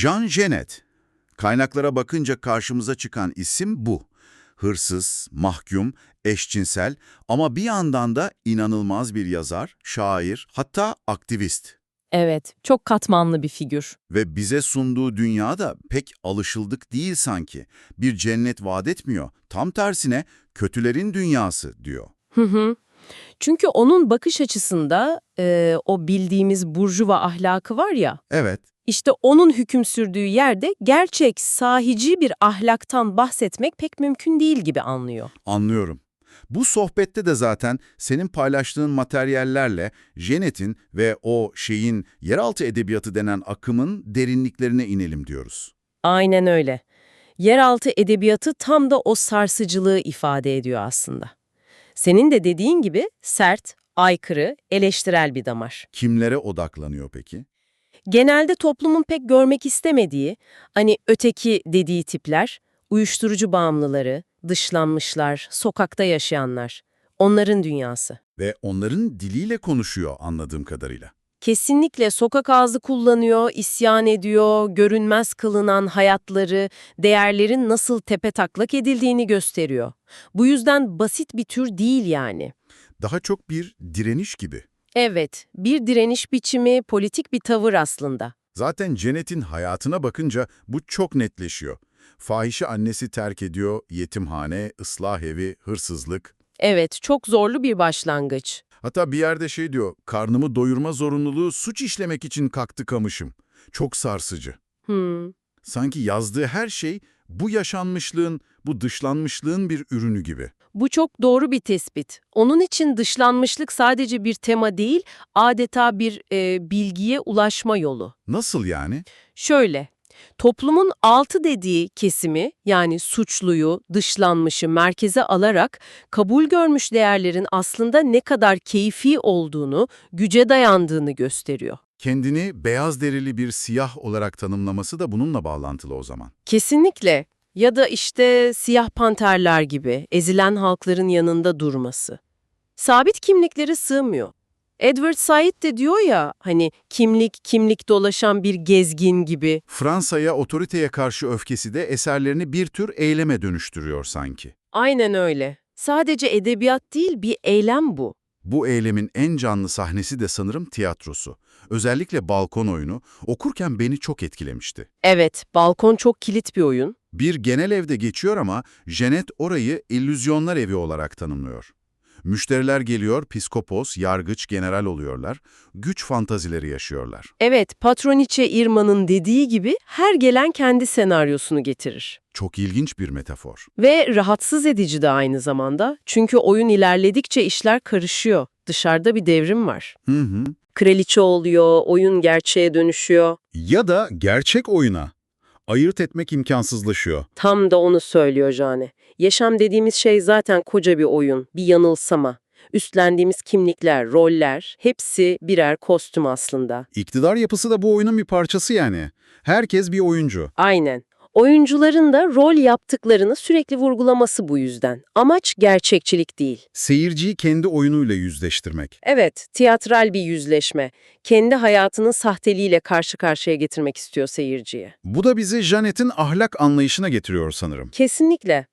Jean Genet. Kaynaklara bakınca karşımıza çıkan isim bu. Hırsız, mahkum, eşcinsel ama bir yandan da inanılmaz bir yazar, şair, hatta aktivist. Evet, çok katmanlı bir figür. Ve bize sunduğu dünya da pek alışıldık değil sanki. Bir cennet vaat etmiyor. Tam tersine kötülerin dünyası diyor. Hı hı. Çünkü onun bakış açısında e, o bildiğimiz burjuva ahlakı var ya, Evet, işte onun hüküm sürdüğü yerde gerçek, sahici bir ahlaktan bahsetmek pek mümkün değil gibi anlıyor. anlıyorum. Bu sohbette de zaten senin paylaştığın materyallerle Janet'in ve o şeyin yeraltı edebiyatı denen akımın derinliklerine inelim diyoruz. Aynen öyle. Yeraltı edebiyatı tam da o sarsıcılığı ifade ediyor aslında. Senin de dediğin gibi sert, aykırı, eleştirel bir damar. Kimlere odaklanıyor peki? Genelde toplumun pek görmek istemediği, hani öteki dediği tipler, uyuşturucu bağımlıları, dışlanmışlar, sokakta yaşayanlar. Onların dünyası. Ve onların diliyle konuşuyor anladığım kadarıyla. Kesinlikle sokak ağzı kullanıyor, isyan ediyor, görünmez kılınan hayatları, değerlerin nasıl tepe taklak edildiğini gösteriyor. Bu yüzden basit bir tür değil yani. Daha çok bir direniş gibi. Evet, bir direniş biçimi, politik bir tavır aslında. Zaten Janet'in hayatına bakınca bu çok netleşiyor. Fahişe annesi terk ediyor, yetimhane, ıslah evi, hırsızlık. Evet, çok zorlu bir başlangıç. Hatta bir yerde şey diyor, karnımı doyurma zorunluluğu suç işlemek için kalktı kamışım. Çok sarsıcı. Hmm. Sanki yazdığı her şey bu yaşanmışlığın, bu dışlanmışlığın bir ürünü gibi. Bu çok doğru bir tespit. Onun için dışlanmışlık sadece bir tema değil, adeta bir e, bilgiye ulaşma yolu. Nasıl yani? Şöyle, toplumun altı dediği kesimi yani suçluyu, dışlanmışı merkeze alarak kabul görmüş değerlerin aslında ne kadar keyfi olduğunu, güce dayandığını gösteriyor. Kendini beyaz derili bir siyah olarak tanımlaması da bununla bağlantılı o zaman. Kesinlikle. Ya da işte siyah panterler gibi ezilen halkların yanında durması. Sabit kimliklere sığmıyor. Edward Said de diyor ya hani kimlik kimlik dolaşan bir gezgin gibi. Fransa'ya otoriteye karşı öfkesi de eserlerini bir tür eyleme dönüştürüyor sanki. Aynen öyle. Sadece edebiyat değil bir eylem bu. Bu eylemin en canlı sahnesi de sanırım tiyatrosu. Özellikle balkon oyunu okurken beni çok etkilemişti. Evet, balkon çok kilit bir oyun. Bir genel evde geçiyor ama Janet orayı illüzyonlar evi olarak tanımlıyor. Müşteriler geliyor, piskopos, yargıç, general oluyorlar, güç fantazileri yaşıyorlar. Evet, Patroniçe Irma'nın dediği gibi her gelen kendi senaryosunu getirir. Çok ilginç bir metafor. Ve rahatsız edici de aynı zamanda. Çünkü oyun ilerledikçe işler karışıyor. Dışarıda bir devrim var. Hı hı. Kraliçe oluyor, oyun gerçeğe dönüşüyor. Ya da gerçek oyuna. Ayırt etmek imkansızlaşıyor. Tam da onu söylüyor Jane. Yaşam dediğimiz şey zaten koca bir oyun, bir yanılsama. Üstlendiğimiz kimlikler, roller, hepsi birer kostüm aslında. İktidar yapısı da bu oyunun bir parçası yani. Herkes bir oyuncu. Aynen. Oyuncuların da rol yaptıklarını sürekli vurgulaması bu yüzden. Amaç gerçekçilik değil. Seyirciyi kendi oyunuyla yüzleştirmek. Evet, tiyatral bir yüzleşme. Kendi hayatının sahteliğiyle karşı karşıya getirmek istiyor seyirciye. Bu da bizi Janet'in ahlak anlayışına getiriyor sanırım. Kesinlikle.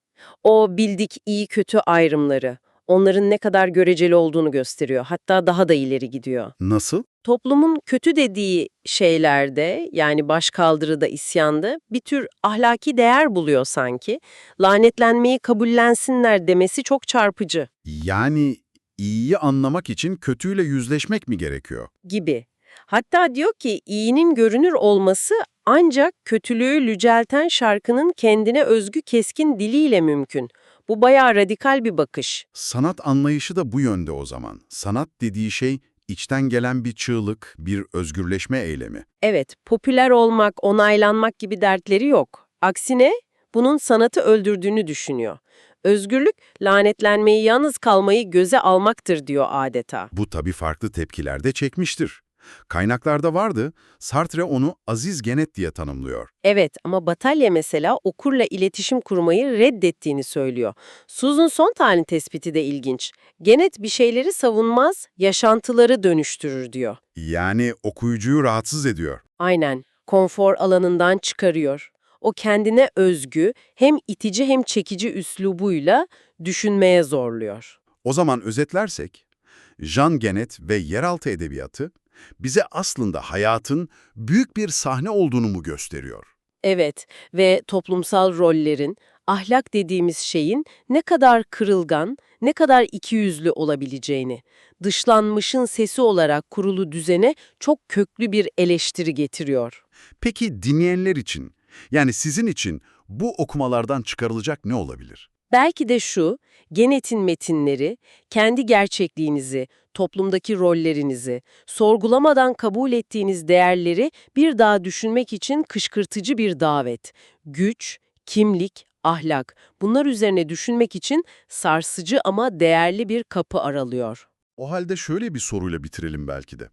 O bildik iyi kötü ayrımları, onların ne kadar göreceli olduğunu gösteriyor. Hatta daha da ileri gidiyor. Nasıl? Toplumun kötü dediği şeylerde, yani başkaldırıda, isyanda bir tür ahlaki değer buluyor sanki. Lanetlenmeyi kabullensinler demesi çok çarpıcı Yani iyiyi anlamak için kötüyle yüzleşmek mi gerekiyor? gibi. Hatta diyor ki iyinin görünür olması ancak kötülüğü lücelten şarkının kendine özgü keskin diliyle mümkün. Bu bayağı radikal bir bakış. Sanat anlayışı da bu yönde o zaman. Sanat dediği şey içten gelen bir çığlık, bir özgürleşme eylemi. Evet, popüler olmak, onaylanmak gibi dertleri yok. Aksine bunun sanatı öldürdüğünü düşünüyor. Özgürlük, lanetlenmeyi, yalnız kalmayı göze almaktır diyor adeta. Bu tabii farklı tepkiler de çekmiştir. Kaynaklarda vardı, Sartre onu aziz genet diye tanımlıyor. Evet ama Batalya mesela okurla iletişim kurmayı reddettiğini söylüyor. Susan Sontag'ın tespiti de ilginç. Genet bir şeyleri savunmaz, yaşantıları dönüştürür diyor. Yani okuyucuyu rahatsız ediyor. Aynen. konfor alanından çıkarıyor. O kendine özgü, hem itici hem çekici üslubuyla düşünmeye zorluyor. O zaman özetlersek, Jean Genet ve yeraltı edebiyatı bize aslında hayatın büyük bir sahne olduğunu mu gösteriyor? Evet ve toplumsal rollerin, ahlak dediğimiz şeyin ne kadar kırılgan, ne kadar ikiyüzlü olabileceğini, dışlanmışın sesi olarak kurulu düzene çok köklü bir eleştiri getiriyor. Peki dinleyenler için, yani sizin için bu okumalardan çıkarılacak ne olabilir? Belki de şu, Genet'in metinleri, kendi gerçekliğinizi, toplumdaki rollerinizi, sorgulamadan kabul ettiğiniz değerleri bir daha düşünmek için kışkırtıcı bir davet. Güç, kimlik, ahlak, bunlar üzerine düşünmek için sarsıcı ama değerli bir kapı aralıyor. O halde şöyle bir soruyla bitirelim belki de.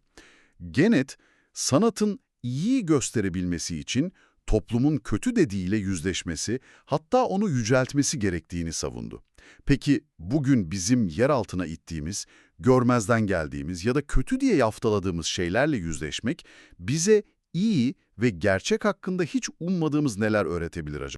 Genet, sanatın iyi gösterebilmesi için toplumun kötü dediğiyle yüzleşmesi, hatta onu yüceltmesi gerektiğini savundu. Peki bugün bizim yer altına ittiğimiz, görmezden geldiğimiz ya da kötü diye yaftaladığımız şeylerle yüzleşmek bize iyi ve gerçek hakkında hiç ummadığımız neler öğretebilir acaba?